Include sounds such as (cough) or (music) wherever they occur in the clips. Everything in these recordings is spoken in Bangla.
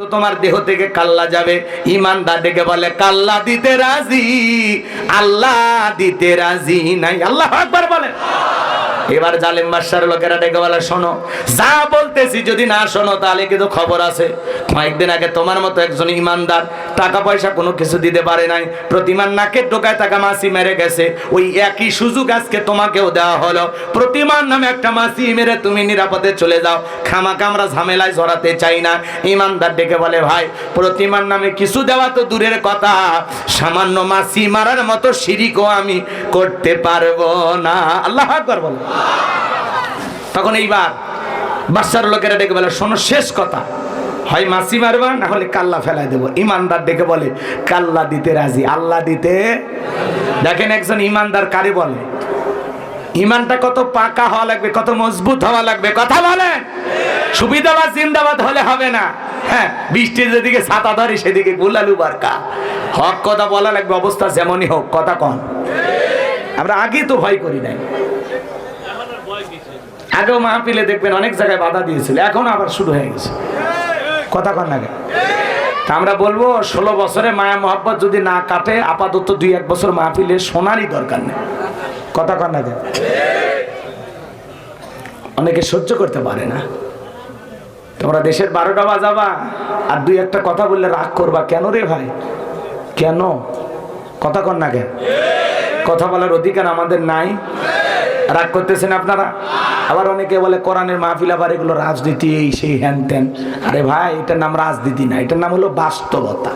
তো তোমার দেহ থেকে কাল্লা যাবে। ইমানদার ডেকে বলে, কাল্লা দিতে রাজি, আল্লাহ দিতে রাজি নাই। আল্লাহ একবার বলে। এবার জালেম বাদশার লোকেরা ডেকে বলে, শোনো, যা বলতেছি যদি না শোনো, তাহলে কিন্তু খবর আছে। কয়েকদিন আগে তোমার মতো একজন ইমানদার টাকা পয়সা কোনো কিছু দিতে পারে নাই। প্রতিমার নাকের টোকায় টাকা মাসি মেরে গেছে। ওই একই সুযোগ আজকে তোমাকেও দেওয়া হলো। প্রতিমার নামে একটা মাসি মেরে তুমি নিরাপদে চলে যাও। খামাকা আমরা ঝামেলায় জড়াতে চাই না। ইমানদার ডেকে বলে, ভাই, প্রতিমার নামে কিছু দেওয়া তো দূরের কথা। সামান্য মাসি মারার মতো শিরিকও আমি করতে পারব না। আল্লাহ আকবার বলে। তখন এইবার বাচ্চার লোকেরা ডেকে বলে, শোনো, শেষ কথা। হয় মাসি মারবা? না হলে কাল্লা ফেলাই দেবো। ইমানদার ডেকে বলে, কাল্লা দিতে রাজি আল্লাহ দিতে দেখেন একজন ইমানদার কারে বলে? ইমানটা কত পাকা হওয়া লাগবে, কত মজবুত হওয়া লাগবে, কথা বলেন? সুবিধাবাদ জিন্দাবাদ হলে হবে না। হ্যাঁ বৃষ্টির যেদিকে ছাতা ধরে, সেদিকে গুলালু বারকা। হক কথা বলা লাগবে, অবস্থা যেমনই হোক, কথা কন। আমরা আগে তো ভয় করি নাই। আগেও মাহফিলে দেখবেন অনেক জায়গায় বাধা দিয়েছিল, এখন আবার শুরু হয়ে গেছে। কথা কন না তা আমরা বলব, ষোলো বছরে মায়া মোহাব্বত যদি না কাটে, আপাতত দুই এক বছর মা মাহফিলে শোনারই দরকার নেই। কথা কন না অনেকে সহ্য করতে পারে না। তোমরা দেশের বারোটা বাজাবা, আর দুই একটা কথা বললে রাগ করবা কেন রে ভাই? কেন? কথা কন না কথা বলার অধিকার আমাদের নাই। রাগ করতেছেন আপনারা? আবার অনেকে বলে, কোরআনের মাহফিল আবার এগুলো রাজনীতি, এই সেই হ্যান ত্যান আরে ভাই, এটার নাম রাজনীতি না, এটার নাম হলো বাস্তবতা।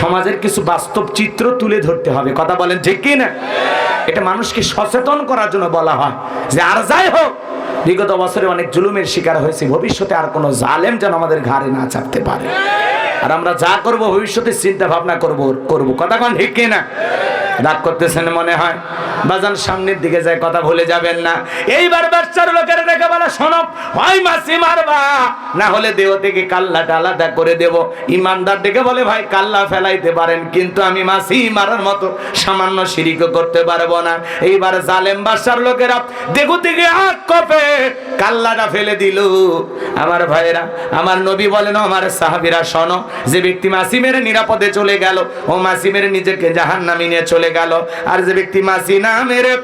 সমাজের কিছু বাস্তব চিত্র তুলে ধরতে হবে, কথা বলেন ঠিক কি না? এটা মানুষকে সচেতন করার জন্য বলা হয় যে, আর যাই হোক, বিগত বছরে অনেক জুলুমের শিকার হয়েছে, ভবিষ্যতে আর কোনো জালেম যেন আমাদের ঘাড়ে না চাপতে পারে। আর আমরা যা করব, ভবিষ্যতে চিন্তা ভাবনা করব করব, কথা কন ঠিক কি না? রাগ করতেছেন মনে হয়? বাজান, সামনের দিকে যায় কথা ভুলে যাবেন না। এইবার বাচ্চার লোকের দেখে বলে শোনব হয় মাসি মারবা। না হলে দেহ থেকে কাল্লাটা আলাদা করে দেব। ইমানদার ডেকে বলে, ভাই, কাল্লা ফেলাইতে পারেন, কিন্তু আমি মাসি মারার মতো সামান্য শিরিকও করতে পারব না। এইবার জালেম বাচ্চার লোকেরা দেহু থেকে হাত কপে, কাল্লাটা ফেলে দিল। আমার ভাইয়েরা, আমার নবী বলেন, আমার সাহাবিরা, শোনো, যে ব্যক্তি মাসি মেরে নিরাপদে চলে গেল, ও মাসি মেরে নিজেকে জাহান নামি নিয়ে চলে গেল। আর যে ব্যক্তি মাসি না মেরে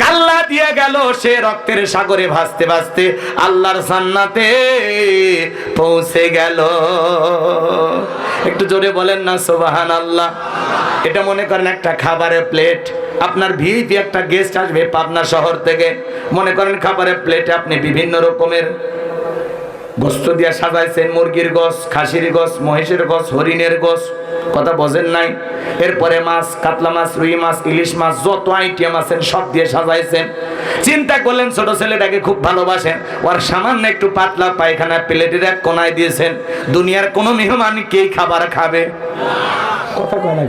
কাল্লা দিয়ে গেল, সে রক্তের সাগরে ভাসতে ভাসতে আল্লাহর সান্নাতে পৌঁছে গেল। একটু জোরে বলেন না সোবাহান আল্লাহ এটা মনে করেন একটা খাবারের প্লেট। আপনার ভিআইপি একটা গেস্ট আসবে পাবনা শহর থেকে। মনে করেন খাবারের প্লেটে আপনি বিভিন্ন রকমের গোস্ত দিয়া সাজাইছেন, মুরগির গোস, খাসির গোস, মহিষের গোস, হরিণের গোস, কথা বোঝেন নাই? এরপরে মাছ, কাতলা মাছ, রুই মাছ, ইলিশ মাছ, যত আইটেম আছেন সব দিয়ে সাজাইছেন। চিন্তা করলেন ছোট ছেলেটাকে খুব ভালোবাসেন। ওর সামান্য একটু পাতলা পায়খানা প্লেটের এক কোনায় দিয়েছেন। দুনিয়ার কোনো মেহমান কেই খাবার খাবে? কথা কয় না?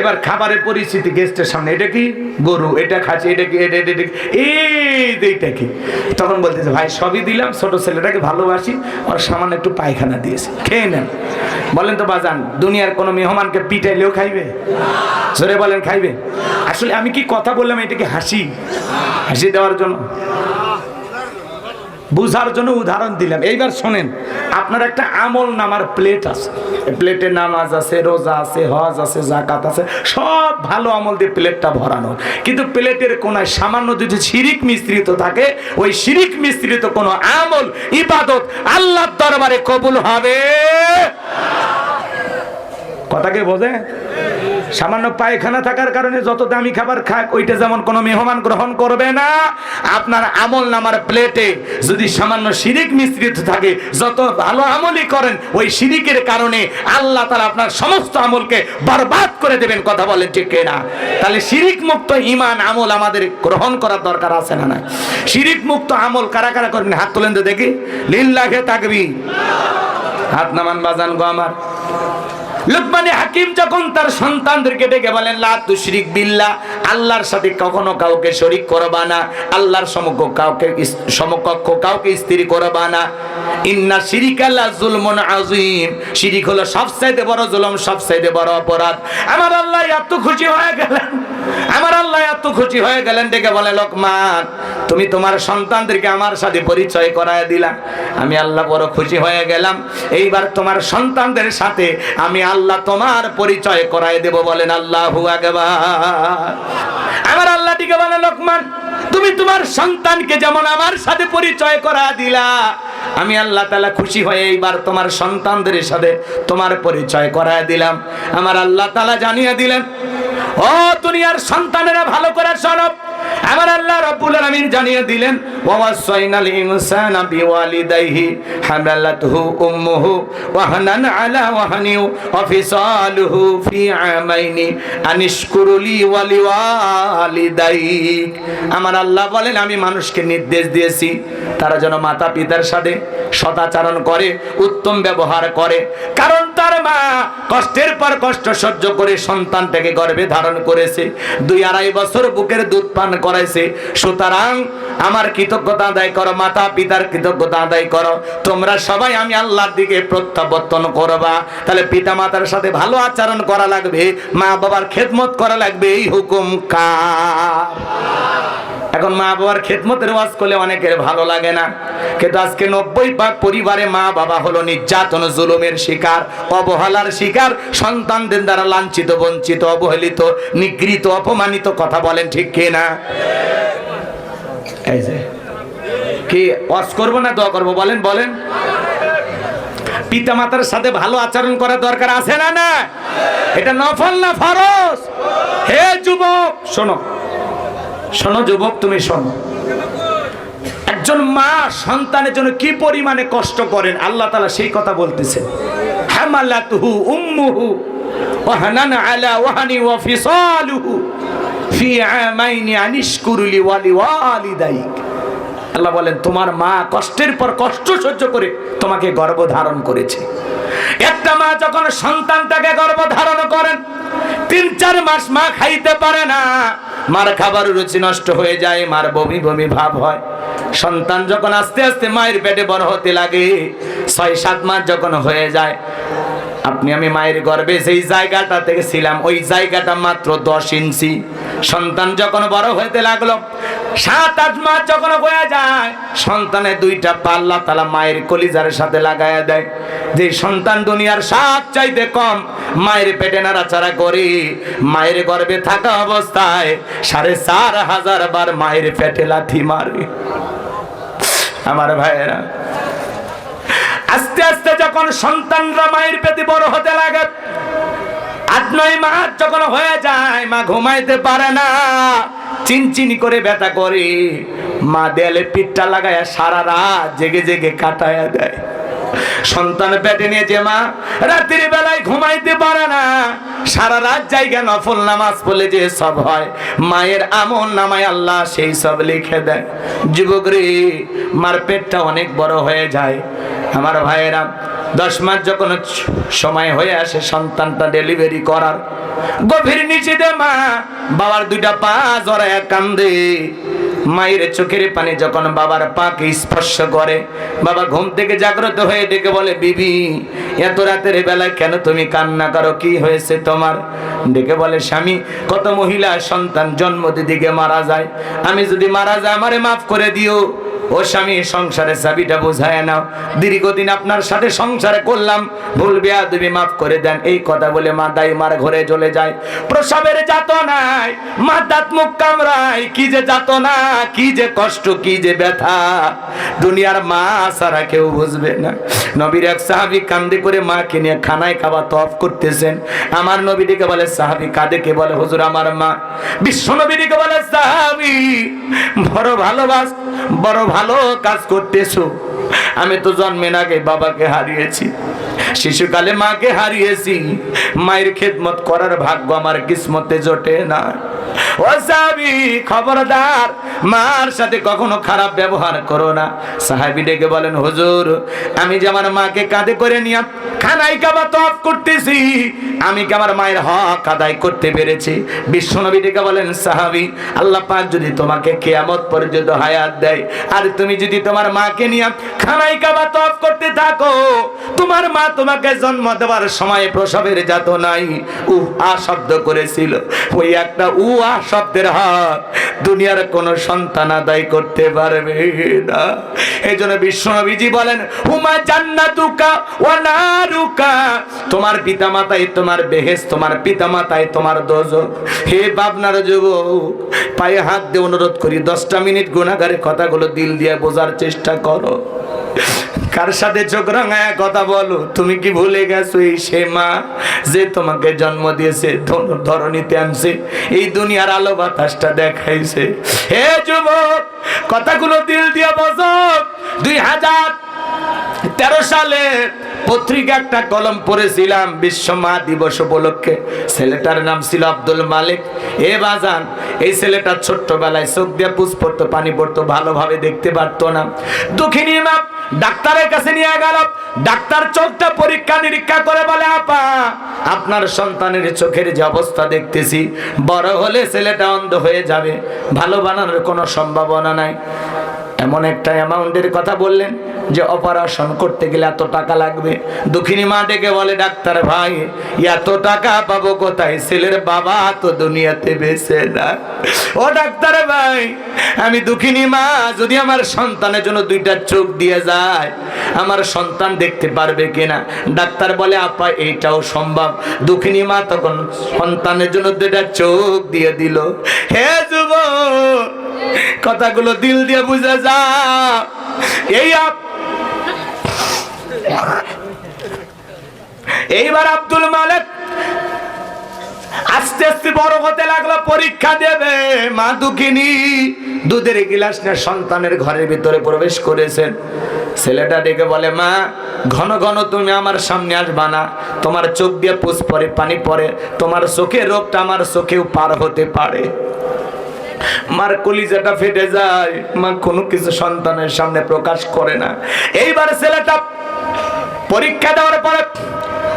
এবার খাবারের পরিস্থিতি গেস্টের সামনে, এটা কি? গরু, এটা খাচ্ছে, এটা কি, এটা এটা এটা কি? এই যে এটা কি? তখন বলতেছে, ভাই, সবই দিলাম, ছোট ছেলেটাকে ভালোবাসি, আর সামান্য একটু পায়খানা দিয়েছে, খেয়ে নেন। বলেন তো, বাজান, দুনিয়ার কোনো মেহমানকে পিটাইলেও খাইবে? জোরে বলেন, খাইবে? আসলে আমি কি কথা বললাম, এটা কি হাসি? হাসি দেওয়ার জন্য? বুঝার জন্য উদাহরণ দিলাম। এইবার শোনেন, আপনার একটা আমল নামার প্লেট আছে। প্লেটে নামাজ আছে, রোজা আছে, হজ আছে জাকাত আছে, সব ভালো আমল দিয়ে প্লেটটা ভরানো। কিন্তু প্লেটের কোনায় সামান্য যদি শিরিক মিশ্রিত থাকে, ওই শিরিক মিশ্রিত কোনো আমল, ইবাদত আল্লাহর দরবারে কবুল হবে। কথাকে বোঝে সামান্য পায়খানা থাকার কারণে যত দামি খাবার খাক, ওইটা যেমন কোনো মেহমান গ্রহণ করবে না। আপনার আমল নামার প্লেটে যদি সামান্য শিরিক মিশ্রিত থাকে, যত ভালো আমলই করেন, ওই শিরিকের কারণে আল্লাহ তালা আপনার সমস্ত আমলকে বরবাদ করে দেবেন, কথা বলেন ঠিক না তাহলে শিরিক মুক্ত ইমান আমল আমাদের গ্রহণ করার দরকার আছে না না শিরিক মুক্ত আমল কারা কারা করবেন? হাত তোলেন তো দেখি। লিল্লাহে থাকবি হাত নামান বাজান গো আমার। লোকমানে হাকিম যখন তার সন্তানদেরকে ডেকে বলেন, লা তুশরিক বিল্লাহ, আল্লাহর সাথে কখনো কাউকে শরীক করবা না। আল্লাহর সমকক্ষ কাউকে সমকক্ষ কাউকে স্ত্রী করবা না। ইন্না শিরিকা লা যুলমুন আযীম। শিরিক হলো সবচাইতে বড় জুলুম, সবচাইতে বড় অপরাধ। আমার আল্লাহ এত খুশি হয়ে গেলেন, আমার আল্লাহ এত খুশি হয়ে গেলেন, ডেকে বলে, লোকমান, তুমি তোমার সন্তানদেরকে আমার সাথে পরিচয় করায় দিলা। আমি আল্লাহ বড় খুশি হয়ে গেলাম। এইবার তোমার সন্তানদের সাথে আমি আল্লাহ তোমার পরিচয় করায় দেব বলেন আল্লাহু আমার আল্লাহ টিকে বলে লোকমান, তুমি তোমার সন্তানকে যেমন আমার সাথে পরিচয় করা দিলা, আমি আল্লাহ তালা খুশি হয়ে এইবার তোমার সন্তানদের সাথে তোমার পরিচয় করায় দিলাম। আমার আল্লাহ তালা জানিয়ে দিলেন, ও দুনিয়ার সন্তানেরা ভালো করে শোনো আমার আল্লাহ রাব্বুল আলামিন জানিয়ে দিলেন ওয়াসাইনাল ইনসানা বিওয়ালিদাইহি হামালাতহু উম্মুহু ওয়াহনান আলা ওয়াহনিউ ওয়া ফিসালুহু ফি আমাইনি আনিশকুরুলি ওয়ালিওয়ালিদাইক আমার আল্লাহ বলেন, আমি মানুষকে নির্দেশ দিয়েছি, তারা যেন মাতা পিতার সাথে সদাচরণ করে, উত্তম ব্যবহার করে। কারণ মা। কষ্টের পর কষ্ট সহ্য করে সন্তানটাকে গর্ভে ধারণ করেছে। দুই আড়াই বছর বুকের দুধ পান করাইছে। সুতরাং আমার কৃতজ্ঞতা আদায় করো, মাতা পিতার কৃতজ্ঞতা আদায় করো। তোমরা সবাই আমি আল্লাহর দিকে প্রত্যাবর্তন করবা। তাহলে পিতা মাতার সাথে ভালো আচরণ করা লাগবে মা বাবার খেদমত করা লাগবে, এই হুকুম কার? এখন মা বাবার খেদমতের ওয়াজ করলে অনেকের ভালো লাগে না। কিন্তু আজকে নব্বই ভাগ পরিবারে মা বাবা হলো নির্যাতন, জুলুমের শিকার, অবহেলার শিকার, সন্তানদের দ্বারা লাঞ্ছিত, বঞ্চিত, অবহেলিত, নিগৃহীত, অপমানিত কথা বলেন ঠিক কি না? এই যে, কি ওয়াজ করব না দোয়া করব বলেন বলেন। পিতা মাতার সাথে ভালো আচরণ করা দরকার আছে না না? এটা নফল না ফরজ? হে যুবক, শোনো শোনো যুবক, তুমি শোনো। একজন মা সন্তানের জন্য কি পরিমাণে কষ্ট করেন? আল্লাহ তালা সেই কথা বলতেছেন। হামালাতুহু উম্মুহু ওয়াহানান আলা ওয়াহানি ওয়া ফিসালুহু ফি আমাইনি আনিশকুরুলি ওয়ালি ওয়ালিদাইক। আল্লাহ বলেন, তোমার মা কষ্টের পর কষ্ট সহ্য করে তোমাকে গর্ভ ধারণ করেছে। একটা মা যখন সন্তানটাকে গর্ভ ধারণ করেন, তিন চার মাস মা খাইতে পারে না। মার খাবার রুচি নষ্ট হয়ে যায়, মার বমি বমি ভাব হয়। সন্তান যখন আস্তে আস্তে মায়ের পেটে বড় হতে লাগে, ছয়, সাত মাস যখন হয়ে যায়, আপনি আমি মায়ের গর্বে যেই জায়গাটা থেকে ছিলাম ওই জায়গাটা মাত্র দশ ইঞ্চি। সন্তান যখন বড় হতে লাগল সাত, আট মাস যখন হয়ে যায় সন্তানের দুইটা পাল্লা তালা মায়ের কলিজার সাথে লাগায়া দেয়। যে সন্তান দুনিয়ার সাত চাইতে কম, মায়ের পেটে নাড়াচাড়া করে, মায়ের গর্ভে থাকা অবস্থায় সাড়ে চার হাজার বার মায়ের পেটে লাথি মারে। আমার ভাইয়েরা, আস্তে আস্তে যখন সন্তানরা মায়ের পেটে বড় হতে লাগে, আট, নয় মাস যখন হয়ে যায়, মা ঘুমাইতে পারে না চিনচিনি করে ব্যথা করে। মা দেয়ালে পিঠটা লাগায় সারা রাত জেগে জেগে কাটায়া দেয়। সন্তান পেটে নিয়েছে মা রাত্রির বেলায় ঘুমাইতে পারে না, সারা রাত জায়গা নফল নামাজ পড়লে যে সব হয়, মায়ের আমল নামায় আল্লাহ সেই সব লিখে দেয়। যুবক রে, মার পেটটা অনেক বড় হয়ে যায়। আমার ভাইয়েরা দশ মাস যখন সময় হয়ে আসে সন্তানটা ডেলিভারি করার, গভীর নিচে মা বাবার দুইটা পা জড়ায় কান্দে। মায়ের চোখের পানি যখন বাবার পাকে স্পর্শ করে, বাবা ঘুম থেকে জাগ্রত হয়ে ডেকে বলে, বিবি, এত রাতের বেলায় কেন তুমি কান্না করো? কি হয়েছে তোমার? ডেকে বলে, স্বামী, কত মহিলা সন্তান জন্ম দিদিকে মারা যায়। আমি যদি মারা যায় আমারে মাফ করে দিও। ও স্বামী সংসারের চাবিটা বোঝায় নাও। দীর্ঘদিন আপনার সাথে সংসারে করলাম। ভুল বেয়া তুমি মাফ করে দেন। এই কথা বলে মা দাই মার ঘরে চলে যায়। প্রসবের যাত নাই মা দাঁত মুখ কামড়ায়। কি যে যাত না কি যে কষ্ট, কি যে ব্যথা। দুনিয়ার মা সারা কেউ বুঝবে না। নবীর এক সাহাবি কান্দে করে মাকে নিয়ে খানায় খাওয়া তফ করতেছেন। আমার নবীটিকে বলে, সাহাবি কাদেকে বলে, হুজুর, আমার মা। বিশ্ব নবীটিকে বলে, সাহাবি, বড় ভালোবাস, বড় ভালো কাজ করতেছো। আমি তো জন্মের আগে বাবাকে হারিয়েছি। শিশুকালে মাকে হারিয়েছি। মায়ের খেদমত করার ভাগ্য আমার কিসমতে জোটে না। ও সাবি, খবরদার মার সাথে কখনো খারাপ ব্যবহার করো না। সাহাবি ডেকে বলেন, হুজুর, আমি যে আমার মাকে কাঁধে করে নিয়ে খানাই কাবা তফ করতেছি, আমি কি আমার মায়ের হক আদায় করতে পেরেছি? বিশ্বনবী ডেকে বলেন, সাহাবি, আল্লাহ পাক যদি তোমাকে কেয়ামত পর্যন্ত হায়াত দেয়, আর তুমি যদি তোমার মাকে নিয়ে খানাই কাবা তফ করতে থাকো, তোমার মা তোমাকে জন্ম দেওয়ার সময় প্রসবের যাত নাই। উহ, আ শব্দ করেছিল। ওই একটা উ আ শব্দের হাত দুনিয়ার কোন সন্তান আদায় করতে পারবে না। এই জন্য বিশ্বনবীজি বলেন, হুমা জান্নাতুকা ওয়া নারুকা। তোমার পিতা মাতাই তোমার বেহেস তোমার পিতা মাতাই তোমার দোজ হে বাবনার যুবক, পায়ে হাত দিয়ে অনুরোধ করি, দশটা মিনিট গুণাগারের কথাগুলো দিল দিয়ে বোঝার চেষ্টা করো। কার সাথে চোখ রাঙায় কথা বলো? তুমি কি ভুলে গেছো এই সে মা যে তোমাকে জন্ম দিয়েছে ধরনীতে আনছে, এই দুনিয়ার আলো বাতাসটা দেখাইছে? হে যুবক, কথাগুলো দিল দিয়ে বসো দুই হাজার তেরো সালে পত্রিকা একটা কলম পড়েছিলাম বিশ্ব মা দিবস উপলক্ষে। ছেলেটার নাম ছিল আব্দুল মালিক। এ বাজান, এই ছেলেটা ছোট্টবেলায় চোখ দিয়ে পুষ পড়তো, পানি পড়তো, ভালোভাবে দেখতে পারতো না। দুঃখিনী মা, ডাক্তারের কাছে নিয়ে গেল। ডাক্তার চোখটা পরীক্ষা নিরীক্ষা করে বলে, আপা, আপনার সন্তানের চোখের যে অবস্থা দেখতেছি, বড় হলে ছেলেটা অন্ধ হয়ে যাবে। ভালো বানানোর কোনো সম্ভাবনা নাই। এমন একটা অ্যামাউন্টের কথা বললেন যে অপারেশন করতে গেলে এত টাকা লাগবে। দুঃখিনী মা ডেকে বলে, ডাক্তার ভাই, এত টাকা পাবো কোথায়? ছেলের বাবা তো দুনিয়াতে বেঁচে না। ও ডাক্তার ভাই, আমি দুঃখিনী মা, যদি আমার সন্তানের জন্য দুইটা চোখ দিয়ে যায়, আমার সন্তান দেখতে পারবে কিনা? ডাক্তার বলে, আপা, এইটাও সম্ভব। দুঃখিনী মা তখন সন্তানের জন্য দুইটা চোখ দিয়ে দিল। হে যুবক কথাগুলো দিল দিয়ে বুঝে যা। এই এইবার আব্দুল মালিক আস্তে আস্তে বড় হতে লাগল, পরীক্ষা দেবে। মা দুঃখিনী, দুধের গিলাস নিয়ে সন্তানের ঘরের ভিতরে প্রবেশ করেছেন। ছেলেটা ডেকে বলে, মা, ঘন ঘন তুমি আমার সামনে আসবা না। তোমার চোখ দিয়ে পুষ পরে পানি পরে তোমার চোখের রোগটা আমার চোখেও পার হতে পারে। মার কলিজাটা ফেটে যায়। মা কোনো কিছু সন্তানের সামনে প্রকাশ করে না। এইবার ছেলেটা পরীক্ষা দেওয়ার পরে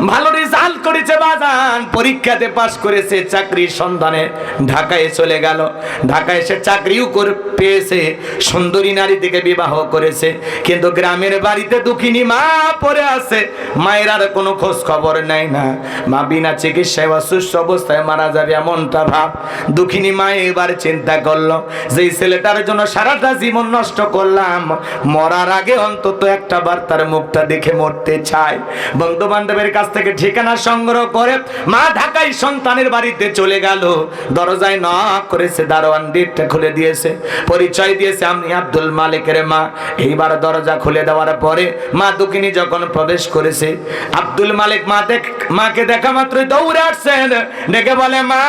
ভালো রেজাল্ট করেছে বাজান। পরীক্ষাতে পাশ করেছে, চাকরির সন্ধানে ঢাকায় চলে গেল। ঢাকায় এসে চাকরিও করে পেয়েছে, সুন্দরী নারী থেকে বিবাহ করেছে। কিন্তু গ্রামের বাড়িতে দুঃখিনী মা পড়ে আছে। মায়ের আর কোনো খোঁজ খবর নেয় না। মা বিনা চিকিৎসায় অসুস্থ অবস্থায় মারা যাবে এমনটা ভাব। দুঃখিনী মা এবার চিন্তা করল যে ছেলেটার জন্য সারাটা জীবন নষ্ট করলাম, মরার আগে অন্তত একটা বার তার মুখটা দেখে মরতে চায়। বন্ধু বান্ধবের কাছ থেকে ঠিকানা সংগ্রহ করে মা ঢাকায় সন্তানের বাড়িতে চলে গেল। দরজায় নক করেছে, দারোয়ান গেটটা খুলে দিয়েছে। পরিচয় দিয়েছে, আমি আব্দুল মালিকের মা। এইবার দরজা খুলে দেওয়ার পরে মা দুঃখিনী যখন প্রবেশ করেছে, আব্দুল মালিক মা দেখ, মাকে দেখা মাত্রই দৌড়ে আসছেন। ডেকে বলে, মা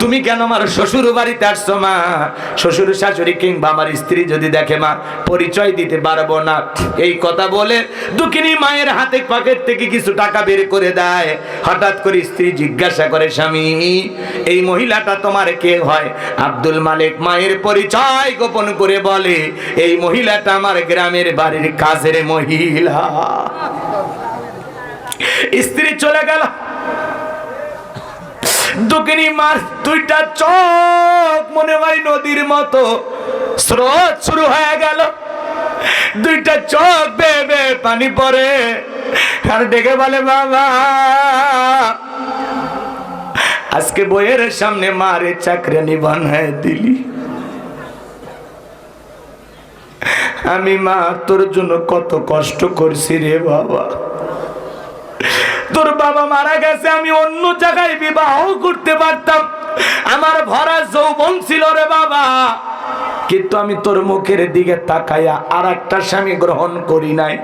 তুমি কেন আমার শ্বশুর বাড়িতে আসছো, মা? শ্বশুর শাশুড়ি কিংবা আমার স্ত্রী যদি দেখে, মা, পরিচয় দিতে পারব না। এই কথা বলে দুঃখিনী মায়ের হাতে পকেট থেকে কিছু টাকা বের করে দেয়। হঠাৎ করে স্ত্রী জিজ্ঞাসা করে, স্বামী, এই মহিলাটা তোমার কে হয়? আব্দুল মালিক মায়ের পরিচয় গোপন করে বলে, এই মহিলাটা আমার গ্রামের বাড়ির কাজের মহিলা। স্ত্রী চলে গেল। দুকিনি মার দুইটা চোখ মনে হয় নদীর মতো। স্রোত শুরু হয়ে গেল। দুইটা চোখ বে বে পানি পরে আর ডেকে বলে, বাবা, আজকে বইয়ের সামনে মারে চাকরানি বানায় দিলি। আমি মা তোর জন্য কত কষ্ট করছি রে বাবা। তোর বাবা মারা গেছে, আমি অন্য জায়গায় বিবাহ করতে পারতাম। আমার ভরা যৌবন ছিল রে বাবা। কিন্তু আমি তোর মুখের দিকে তাকাইয়া আর একটা স্বামী গ্রহণ করি নাই।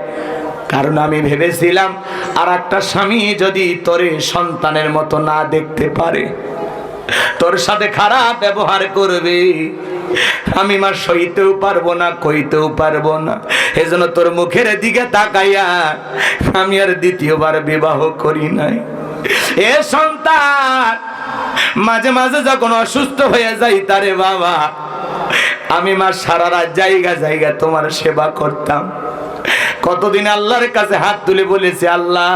কারণ আমি ভেবেছিলাম আর একটা স্বামী যদি তোরে সন্তানের মতো না দেখতে পারে তোর সাথে খারাপ ব্যবহার করবে। আমি মা সইতেও পারব না, কইতেও পারব না। এজন্য তোর মুখের দিকে তাকাইয়া আমি আর দ্বিতীয়বার বিবাহ করি নাই। এ সন্তান, মাঝে মাঝে যখন অসুস্থ হয়ে যাই তারে বাবা, আমি মা সারা রাত জায়গা জায়গা তোমার সেবা করতাম। কতদিন আল্লাহর কাছে হাত তুলে বলেছে, আল্লাহ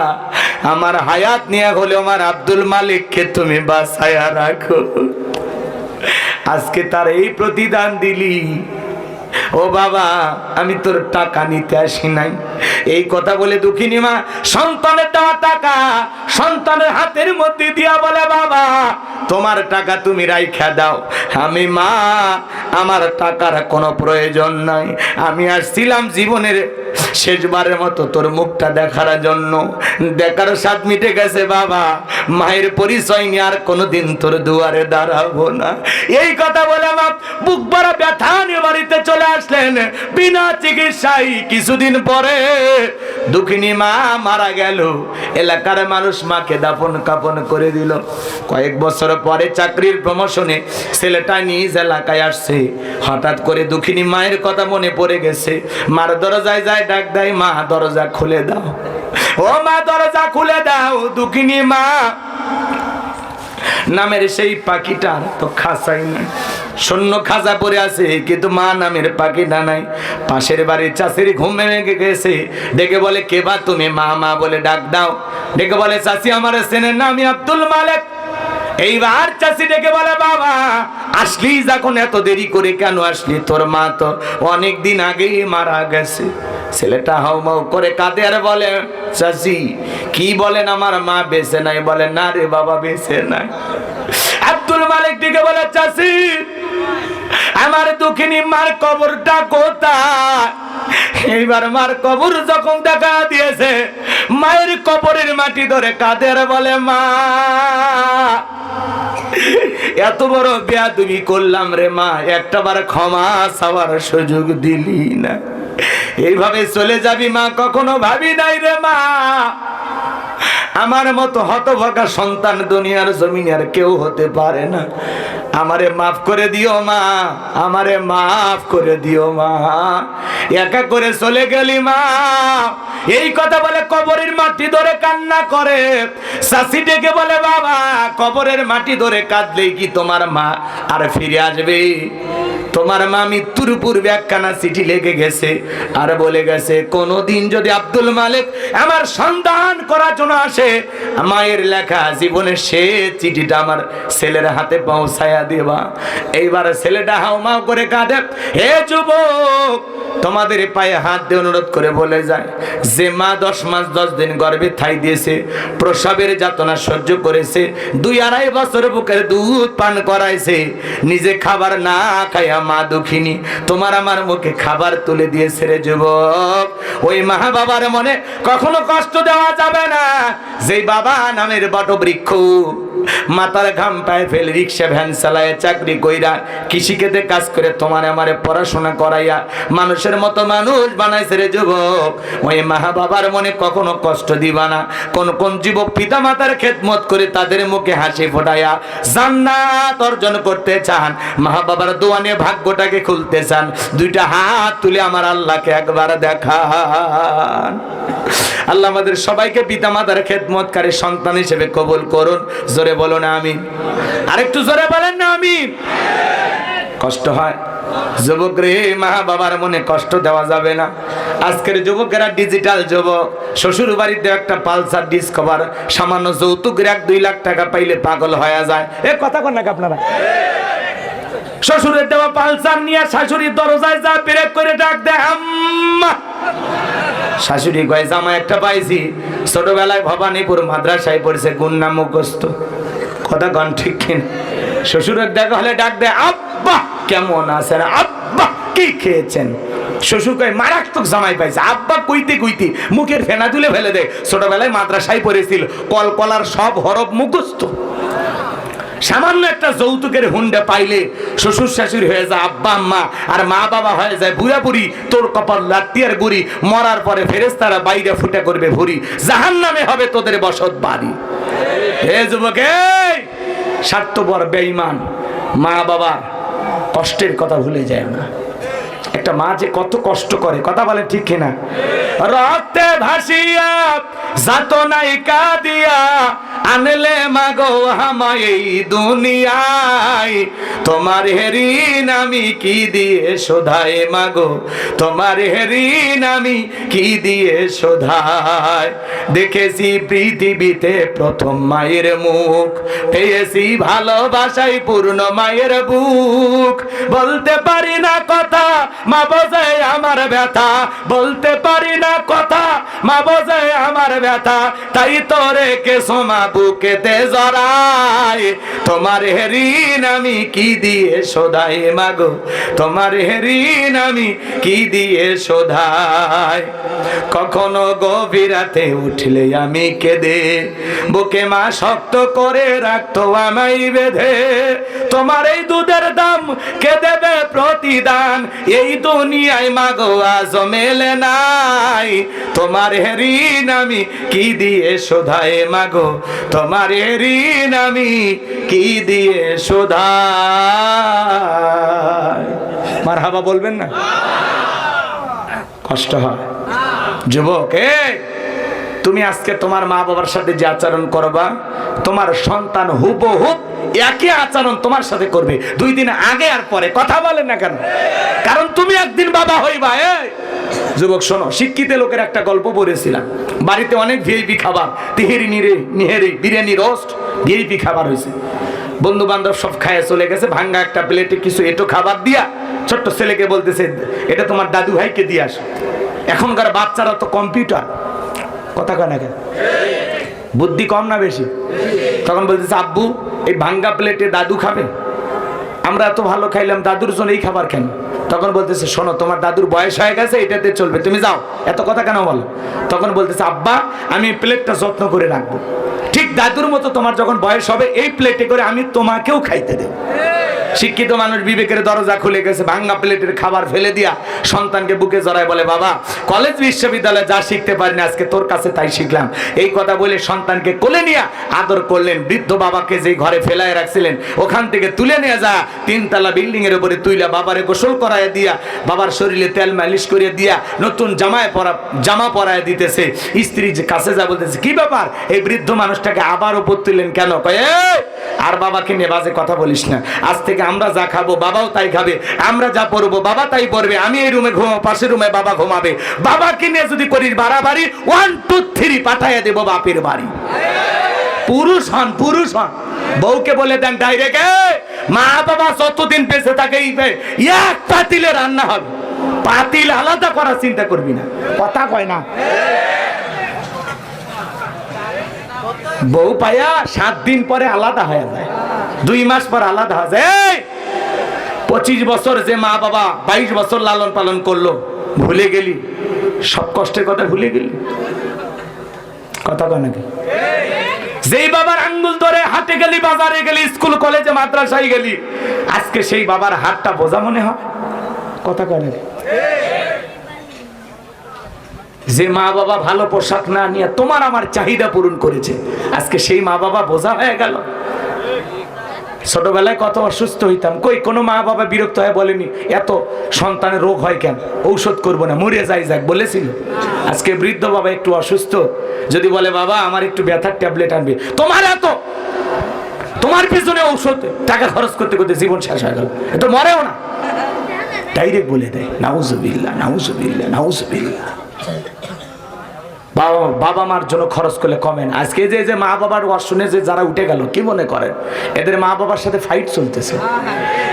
আমার হায়াত নিয়ে হলে আমার আব্দুল মালিককে তুমি বাসায়া রাখো। আজকে তার এই প্রতিদান দিলি। ও বাবা, আমি তোর টাকা নিতে আসি নাই। এই কথা বলে দুঃখিনী মা, সন্তানের দেওয়া টাকা সন্তানের হাতের মধ্যে দিয়া বলে, বাবা, তোমার টাকা তুমি রাইখা দাও। আমি মা, আমার টাকার কোনো প্রয়োজন নাই। আমি আসছিলাম জীবনের শেষবারের মতো তোর মুখটা দেখার জন্য। দেখার স্বাদ মিটে গেছে বাবা। মায়ের পরিচয় নিয়ে আর কোনোদিন তোর দুয়ারে দাঁড়াবো না। এই কথা বলে মা বুক বড় ব্যথা নিয়ে বাড়িতে চলে আসলেন। বিনা চিকিৎসায় কিছুদিন পরে দুঃখিনী মা মারা গেল। এলাকার মানুষ মাকে দাপন কাপন করে দিল। কয়েক বছর পরে চাকরির প্রমোশনে ছেলেটা নিজ এলাকায় আসছে। হঠাৎ করে দুঃখিনী মায়ের কথা মনে পড়ে গেছে। মার দরজায় যায় ডাক দেয়, মা, দরজা খুলে দাও। ও মা, দরজা খুলে দাও, দুঃখিনী মা। নামের সেই পাখিটার তো খাসাই নাই। শূন্য খাজা পরে আছে, কিন্তু মা নামের পাখিটা নাই। পাশের বাড়ির চাষির ঘুম গেছে। ডেকে বলে, কে বা তুমি? মা মা বলে, ডাক দাও। ডেকে বলে চাষি আমার সেনের নামই আব্দুল মালেক। এইবার চাষি ডেকে বলে, বাবা, আসলি যখন এত দেরি করে কেন আসলি? তোর মা তো অনেক দিন আগেই মারা গেছে। ছেলেটা হাউ মাউ করে কাঁদে আর বলে চাষি কি বলেন আমার মা বেঁচে নাই? বলে, না রে বাবা, বেঁচে নাই। আব্দুল মালিক দিকে বলে চাষি আমার দুঃখিনী মার কবরটা কোথায়? এইবার মার কবর যখন দেখা দিয়েছে, মায়ের কবরের মাটি ধরে কাদের বলে, মা, এত বড় বিয়া তুমি করলাম রে মা একটা বার ক্ষমা চাওয়ার সুযোগ দিলি না। এইভাবে চলে যাবি মা কখনো ভাবি নাই রে মা। আমার মতো হতভাগা সন্তান দুনিয়ার জমিনে আর কেউ হতে পারে না। আমারে মাফ করে দিও মা, আমারে মাফ করে দিও মা। একা করে চলে গেলি মা। এই কথা বলে কবরের মাটি ধরে কান্না করে। শাসি ডেকে বলে, বাবা, কবরের মাটি ধরে কাঁদলেই কি তোমার মা আর ফিরে আসবে? তোমার মা মৃত্যুর পূর্বে একখানা চিঠি লেগে গেছে আর বলে গেছে, কোনোদিন যদি আব্দুল মালিক আমার সন্ধান করার জন্য আসে মায়ের লেখা জীবনের সে চিঠিটা আমার ছেলের হাতে পৌঁছায়া দেবা। এইবার ছেলেটা হাউমাউ করে কাঁদে, হে যুবক তোমাদের পায়ে হাত দিয়ে অনুরোধ করে বলে যায়, যে মা দশ মাস দশ দিন গর্ভে থাই দিয়েছে, প্রসবের যাতনা সহ্য করেছে, দুই আড়াই বছর বুকের দুধ পান করাইছে, নিজে খাবার না খাইয়া মা দুঃখিনী, তোমার আমার মুখে খাবার তুলে দিয়েছে রে যুবক। ওই মা বাবার মনে কখনো কষ্ট দেওয়া যাবে না। যেই বাবা নামের বটবৃক্ষ মাথার ঘাম পায়ে ফেলে রিক্সা ভ্যান চালায়, চাকরি কইরা কৃষিকেতে কাজ করে তোমার আমারে পড়াশোনা করাইয়া মানুষের মতো মানুষ বানাইছে রে যুবক। ওই মা বাবার মনে কখনো কষ্ট দিবা না। কোন কোন যুবক পিতা মাতার খেদমত করে তাদের মুখে হাসি ফোটাইয়া জান্নাত অর্জন করতে চান। মা বাবার দোয়ানে ভাগ্যটাকে খুলতে চান। দুইটা হাত তুলে আমার আল্লাহকে একবার দেখান। আল্লাহ আমাদের সবাইকে পিতা মাতার খেদমতকারী সন্তান হিসেবে কবুল করুন। জোরে বলো না আমি আরেকটু জোরে বলেন না আমি কষ্ট হয়। যুবক রে মা বাবার মনে কষ্ট দেওয়া যাবে না। আজকের যুবকেরা ডিজিটাল যুবক শ্বশুর বাড়িতে একটা পালসার ডিসকভার সামান্য যৌতুকের এক, দুই লাখ টাকা পাইলে পাগল হয়ে যায়। এ, কথা কন নাকি আপনারা? শ্বশুরের দেওয়া পালসার নিয়ে শাশুড়ির দরজায় যা ব্রেক করে ডাক দেয়, আম্মা। শাশুড়ি কয়, জামা একটা পাইছি। ছোটবেলায় ভবানীপুর মাদ্রাসায় পড়ছে, গুন্না মুখস্থ। কথা কন ঠিক কিনা? শ্বশুরের দেখা হলে ডাক দেয় আব্বা কেমন আছেন? আব্বা, কি খেয়েছেন? শ্বশুরকে মারাত্মক জামাই পাইছে। আব্বা, কইতে কইতে, মুখের ফেনা তুলে ফেলে দেয় ছোটবেলায় মাদ্রাসায় পড়েছিল, কলকলার সব হরফ মুখস্থ। সামান্য একটা যৌতুকের হুন্ডা পাইলে শ্বশুর শাশুড়ি হয়ে যায় আব্বা, আম্মা, আর মা বাবা হয়ে যায় বুড়া বুড়ি, তোর কপাল লাত্তিয়ার গুড়ি। মরার পরে ফেরেস্তারা বাইরে ফুটে করবে ভুরি জাহান নামে হবে তোদের বসত বাড়ি। হে যুবকে স্বার্থপর, বেঈমান মা বাবার কষ্টের কথা ভুলে যায় না একটা মা যে কত কষ্ট করে, কথা বলে ঠিক কিনা? রক্তে ভাসিয়া, যাত নাই কাদিয়া আনলে মাগো আমায় এই দুনিয়ায়। তোমার হেরিন আমি কি দিয়ে শোধায় মাগো? তোমার হেরিন আমি কি দিয়ে শোধায় দেখেছি পৃথিবীতে প্রথম মায়ের মুখ, পেয়েছি ভালোবাসাই পূর্ণ মায়ের বুক। বলতে পারি না কথা, মা বোঝে আমার ব্যথা। বলতে পারি না কথা, মা বোঝে আমার ব্যথা। তাই তো রেখে সোমা বুকেতে জড়াই, তোমার হেরিন আমি কি দিয়ে শোধাই মাগো? তোমার হেরিন আমি কি দিয়ে শোধাই? কখনো গভীরাতে উঠলে আমি কেঁদে, বুকে মা শক্ত করে রাখতো আমায় বেঁধে। তোমার এই দুধের দাম কে দেবে প্রতিদান? এই দুনিয়ায় মাগো আজ মেলে নাই। তোমার হেরিন আমি কি দিয়ে শোধায় মাগো? তোমার ঋণ আমি কি দিয়ে শোধায় মার হাবা বলবেন না? কষ্ট হয়। যুবক এই! তুমি আজকে তোমার মা বাবার সাথে যে আচরণ করবা, তোমার সন্তান হুবহুব একই আচরণ তোমার সাথে করবে। দুই দিন আগে আর পরে, কথা বলে না কেন? কারণ তুমি একদিন বাবা হইবা, এই! যুবক, শোনো, শিক্ষিত লোকের একটা গল্প পড়েছিলাম। বাড়িতে অনেক ভিআইপি খাবার, তিহেরি, নিরে, নিহেরি, বিরিয়ানি, রোস্ট, ভিআইপি খাবার হয়েছে। বন্ধু বান্ধব সব খায় চলে গেছে, ভাঙ্গা একটা প্লেটে কিছু এটো খাবার দিয়া ছোট্ট ছেলেকে বলতেছে, এটা তোমার দাদু ভাইকে দিয়ে আসো। এখনকার বাচ্চারা তো কম্পিউটার। কথা কয় না কেন? বুদ্ধি কম না বেশি? তখন বলতেছে, আব্বু, এই ভাঙ্গা প্লেটে দাদু খাবে? আমরা এত ভালো খাইলাম, দাদুর জন্য এই খাবার কেন? তখন বলতেছে, শোনো, তোমার দাদুর বয়স হয়ে গেছে, এটাতে চলবে। তুমি যাও, এত কথা কেন বলো? তখন বলতেছে, আব্বা, আমি প্লেটটা যত্ন করে রাখব। ঠিক দাদুর মতো তোমার যখন বয়স হবে, এই প্লেটে করে আমি তোমাকেও খাইতে দেব। শিক্ষিত মানুষ বিবেকের দরজা খুলে গেছে ভাঙ্গা প্লেটের খাবার ফেলে দিয়া সন্তানকে বুকে জড়ায় বলে বাবা কলেজ বিশ্ববিদ্যালয়ে যা শিখতে পারিনি আজকে তোর কাছে তাই শিখলাম। এই কথা বলে সন্তানকে কোলে নিয়ে আদর করলেন বৃদ্ধ বাবাকে যেই ঘরে ফেলায় রাখছিলেন ওখান থেকে তুলে নিয়ে যা তিনতলা বিল্ডিং এর উপরে তুইলা বাবারে গোসল করায় দিয়া বাবার শরীরে তেল মালিশ করে দিয়া নতুন জামায় পরা জামা পরায় দিতেছে। স্ত্রী যে কাছে যা বলতেছে কি ব্যাপার? এই বৃদ্ধ মানুষটাকে আবার উপর তুললেন কেন? কয়ে "এই, আর বাবাকে নিয়ে বাজে কথা বলিস না। আজ থেকে আমরা যা খাব, বাবাও তাই খাবে। আমরা যা পরবো, বাবা তাই পরবে। আমি এই রুমে ঘুমাবো, পাশের রুমে বাবা ঘুমাবে। বাবাকে নিয়ে যদি করিস বাড়াবাড়ি ওয়ান টু থ্রি পাঠাইয়া দেবো বাপের বাড়ি। পুরুষ হন পুরুষ হন। বউকে বলে দেন ডাইরেক্ট মা বাবা যতদিন বেঁচে থাকে এক পাতিলে রান্না হবে। পাতিল আলাদা করার চিন্তা করবি না। কথা কয় না। বউ পায়া সাত দিন পরে আলাদা হয়ে যায়। দুই মাস পর আলাদা এই! পঁচিশ বছর যে মা বাবা বাইশ বছর লালন পালন করল, ভুলে গেলি? সব কষ্টের কথা ভুলে গেলি? কথা কয় নাকি? যেই বাবার আঙ্গুল ধরে হাতে গেলি, বাজারে গেলি, স্কুল, কলেজে, মাদ্রাসায় গেলি, আজকে সেই বাবার হাতটা বোঝা মনে হয়? কথা কয় নাকি? যে মা বাবা ভালো পোশাক না নিয়ে তোমার আমার চাহিদা পূরণ করেছে, আজকে সেই মা বাবা বোঝা হয়ে গেল। ছোটবেলায় কত অসুস্থ হইতাম। কই কোনো মা বাবা বিরক্ত হয়ে বলেনি এত সন্তানের রোগ হয় কেন? ঔষধ করব না মরে যাই যাক বলেছিল। আজকে বৃদ্ধ বাবা একটু অসুস্থ যদি বলে বাবা আমার একটু ব্যথার ট্যাবলেট আনবে। তোমার এত? তোমার পিছনে ঔষধ টাকা খরচ করতে করতে জীবন শেষ হয়ে গেল। এ তো মরেও না। (laughs) ডাইরেক্ট বলে দেয় নাউজুবিল্লাহ নাউজুবিল্লাহ নাউজুবিল্লাহ। বাবা মার জন্য খরচ করলে কমেন আজকে যে যে মা বাবার শুনে যে যারা উঠে গেল কি মনে করেন? এদের মা বাবার সাথে ফাইট চলতেছে।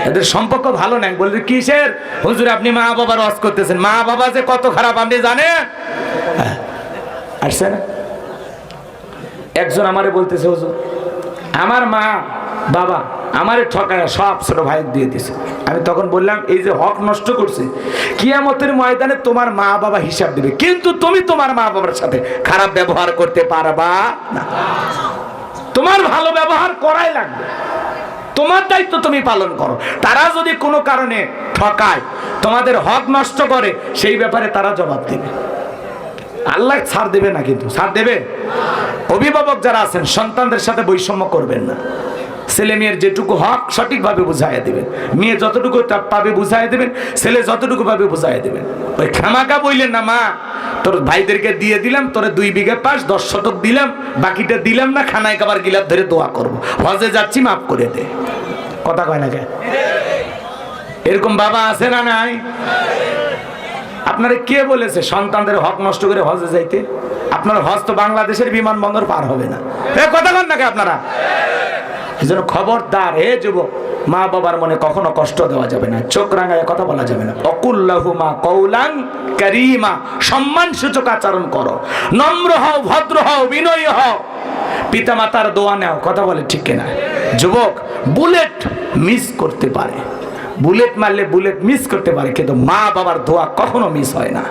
এদের সম্পর্ক ভালো নাই। বলবে কিসের? হুজুর আপনি মা বাবার ওয়াজ করতেছেন। মা বাবা যে কত খারাপ আপনি জানেন? হ্যাঁ। আসছে না? একজন আমারে বলতেছে হুজুর আমার মা বাবা আমারে ঠকায় সব ছোট ভাই দিয়ে দিছে। আমি তখন বললাম, এই যে হক নষ্ট করছে, কিয়ামতের ময়দানে তোমার মা বাবা হিসাব দিবে, কিন্তু তুমি তোমার মা বাবার সাথে খারাপ ব্যবহার করতে পারবা না। তোমার ভালো ব্যবহার করাই লাগবে। তোমার দায়িত্ব তুমি পালন করো। তারা যদি কোনো কারণে ঠকায়, তোমাদের হক নষ্ট করে, সেই ব্যাপারে তারা জবাব দেবে। আল্লাহ ছাড় দেবে না কিন্তু, ছাড় দেবে? অভিভাবক যারা আছেন, সন্তানদের সাথে বৈষম্য করবেন না। ছেলে মেয়ের যেটুকু হক সঠিকভাবে বুঝাইয়া দেবেন। মেয়ে যতটুকু পাবে বুঝাইয়া দেবেন, ছেলে যতটুকু পাবে বুঝাইয়া দেবেন। ওই খামাকা বইলেন না মা, তোর ভাইদেরকে দিয়ে দিলাম, তোরে দুই বিঘে পাস দশ শতক দিলাম, বাকিটা দিলাম না, খানায় খাবার গিলাপ ধরে দোয়া করব। হজে যাচ্ছি, মাফ করে দে। কথা কয় না কে এরকম বাবা আছে না নাই? আপনারা কে বলেছে সন্তানদের হক নষ্ট করে হজে যাইতে? আপনার হজ তো বাংলাদেশের বিমানবন্দর পার হবে না। কথা কন নাকি আপনারা? জন্য খবরদার, হে যুবক, মা বাবার মনে কখনো কষ্ট দেওয়া যাবে না। চোখ রাঙায় কথা বলা যাবে না। অকুল্লাহুমা কৌলাং করিমা, সম্মান সূচক আচরণ করো। নম্র হও, ভদ্র হও, বিনয়ী হও। পিতা মাতার দোয়া নেও, কথা বলে ঠিক কিনা? যুবক, বুলেট মিস করতে পারে। বুলেট মারলে বুলেট মিস করতে পারে, কিন্তু মা বাবার দোয়া কখনো মিস হয় না।